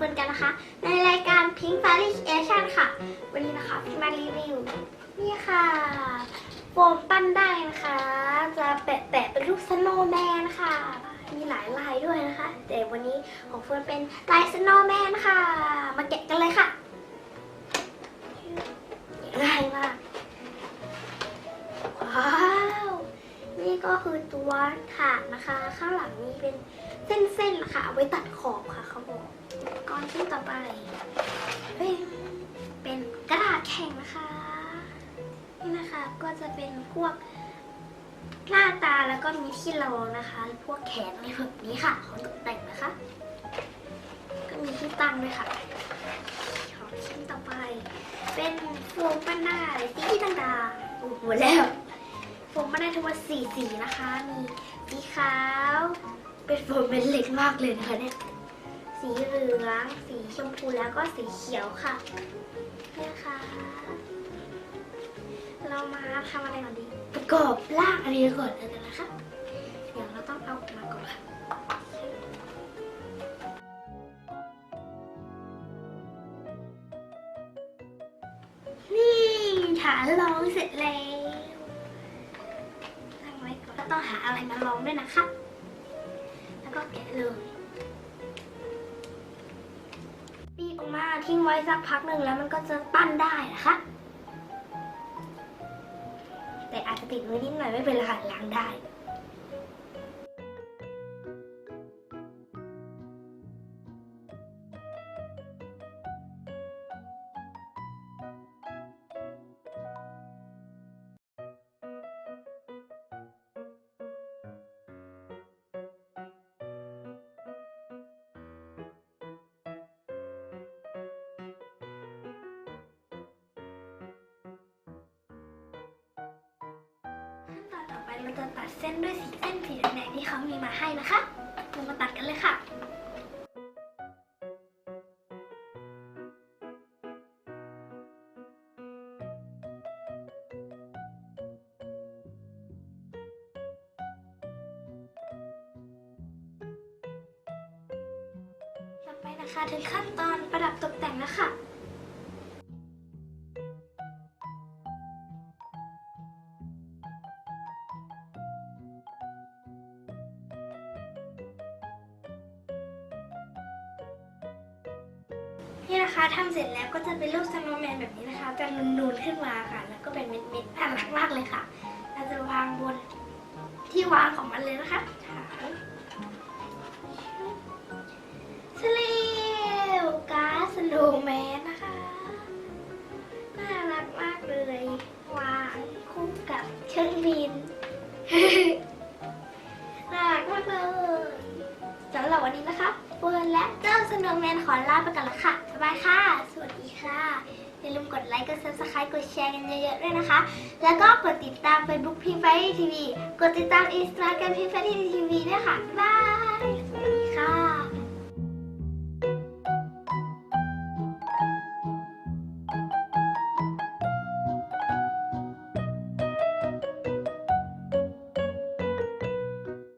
กันกันนะคะ ในรายการ Pink Variation ค่ะ วันนี้นะคะพี่มารีวิว นี่ค่ะโฟมปั้นได้นะคะ จะแปะแปะเป็นรูปสโนว์แมนค่ะ มีหลายลายด้วยนะคะ แต่วันนี้ของเฟิร์นเป็นลายสโนว์แมนค่ะ มาแกะกันเลยค่ะง่ายมากว้าวนี่ก็คือตัวถาดนะคะ ข้างหลังนี้เป็นเส้นๆนะคะเอาไว้ตัดขอบค่ะเขาบอก อนชิ้นต่อไป เฮ้ย เป็นกระดาษแข็งนะคะ นี่นะคะก็จะเป็นพวกหน้าตาแล้วก็มีที่รองนะคะ พวกแขนอะไรแบบนี้ค่ะ ของตกแต่งนะคะ ก็มีที่ตั้งด้วยค่ะ ของชิ้นต่อไป เป็นโฟมปั้นหน้าสีต่างๆโอ้โหแล้วโฟมปั้นหน้าทั้งหมดสี่สีนะคะ มีสีขาว เป็นโฟมเป็นเล็กมากเลยนะคะเนี่ย สีเหลือง สีชมพูแล้วก็สีเขียวค่ะเนี่ยค่ะ เรามาทำอะไรก่อนดี ประกอบร่างอันนี้ก่อนเลยนนะคะเดี๋ยวเราต้องเอาออกมาก่อนค่ะนี่ฐานรองเสร็จแล้วตั้งไว้ก่อนต้องหาอะไรมารองด้วยนะคะ แล้วก็แกะเลย มาทิ้งไว้สักพักหนึ่งแล้วมันก็จะปั้นได้นะคะ แต่อาจจะติดมือนิดหน่อยไม่เป็นไรค่ะล้างได้ จะตัดเส้นด้วยสีเส้นสีแดงที่เขามีมาให้นะคะเรามาตัดกันเลยค่ะต่อไปนะคะถึงขั้นตอนประดับตกแต่งแล้วค่ะ นี่นะคะทำเสร็จแล้วก็จะเป็นรูปสโนว์แมนแบบนี้นะคะ จะนูนๆขึ้นมาค่ะ แล้วก็เป็นเม็ดๆน่ารักมากเลยค่ะ เราจะวางบนที่วางของมันเลยนะคะสเลวการ์ดสโนว์แมนนะคะ น่ารักมากเลย วางคู่กับเครื่องบินน่ารักมากเลยสำหรับวันนี้นะคะ เฟิร์นและเจ้าสโนว์แมนขอลาไปก่อนละค่ะบ๊ายบายค่ะ สวัสดีค่ะอย่าลืมกดไลค์ กด subscribe กดแชร์กันเยอะๆด้วยนะคะ แล้วก็กดติดตาม Facebook พิมพ์ไฟทีวี กดติดตาม Instagram พิมพ์ไฟทีวีด้วยค่ะบ๊ายบาย